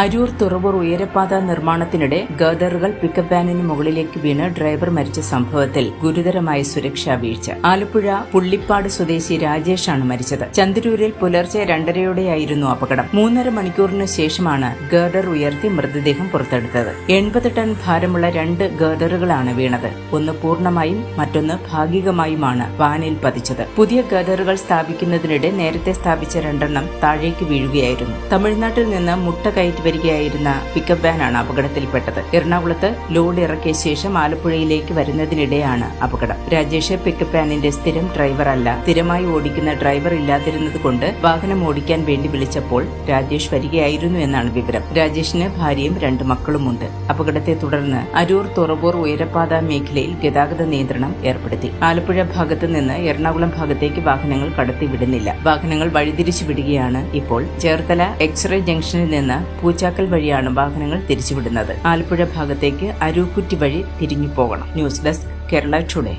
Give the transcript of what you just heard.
അരൂർ തുറവൂർ ഉയരപ്പാത നിർമ്മാണത്തിനിടെ ഗർദറുകൾ പിക്കപ്പ് വാനിന് മുകളിലേക്ക് വീണ് ഡ്രൈവർ മരിച്ച സംഭവത്തിൽ ഗുരുതരമായ സുരക്ഷാ വീഴ്ച. ആലപ്പുഴ പുള്ളിപ്പാട് സ്വദേശി രാജേഷാണ് മരിച്ചത്. ചന്ദ്രൂരിൽ പുലർച്ചെ രണ്ടരയോടെയായിരുന്നു അപകടം. മൂന്നര മണിക്കൂറിന് ശേഷമാണ് ഗർഡർ ഉയർത്തി മൃതദേഹം പുറത്തെടുത്തത്. എൺപത് ടൺ ഭാരമുള്ള രണ്ട് ഗർഡറുകളാണ് വീണത്. ഒന്ന് പൂർണമായും മറ്റൊന്ന് ഭാഗികമായുമാണ് വാനിൽ പതിച്ചത്. പുതിയ ഗർഡറുകൾ സ്ഥാപിക്കുന്നതിനിടെ നേരത്തെ സ്ഥാപിച്ച രണ്ടെണ്ണം താഴേക്ക് വീഴുകയായിരുന്നു. തമിഴ്നാട്ടിൽ നിന്ന് മുട്ട കയറ്റി വരികയായിരുന്ന പിക്കപ്പ് വാനാണ് അപകടത്തിൽപ്പെട്ടത്. എറണാകുളത്ത് ലോഡ് ഇറക്കിയ ശേഷം ആലപ്പുഴയിലേക്ക് വരുന്നതിനിടെയാണ് അപകടം. രാജേഷ് പിക്കപ്പ് വാനിന്റെ സ്ഥിരം ഡ്രൈവറല്ല സ്ഥിരമായി ഓടിക്കുന്ന ഡ്രൈവർ ഇല്ലാതിരുന്നത് കൊണ്ട് വാഹനം ഓടിക്കാൻ വേണ്ടി വിളിച്ചപ്പോൾ രാജേഷ് വരികയായിരുന്നു എന്നാണ് വിവരം. രാജേഷിന് ഭാര്യയും രണ്ട് മക്കളുമുണ്ട് അപകടത്തെ തുടർന്ന് അരൂർ തുറവൂർ ഉയരപ്പാത മേഖലയിൽ ഗതാഗത നിയന്ത്രണം ഏർപ്പെടുത്തി. ആലപ്പുഴ ഭാഗത്ത് നിന്ന് എറണാകുളം ഭാഗത്തേക്ക് വാഹനങ്ങൾ കടത്തിവിടുന്നില്ല. വാഹനങ്ങൾ വഴിതിരിച്ചു വിടുകയാണ് ഇപ്പോൾ ചേർത്തല എക്സ്റേ ജംഗ്ഷനിൽ നിന്ന് പൂച്ചാക്കൽ വഴിയാണ് വാഹനങ്ങൾ തിരിച്ചുവിടുന്നത്. ആലപ്പുഴ ഭാഗത്തേക്ക് അരൂക്കുറ്റി വഴി തിരിഞ്ഞു പോകണം ന്യൂസ് ഡെസ്ക് കേരള ടുഡേ.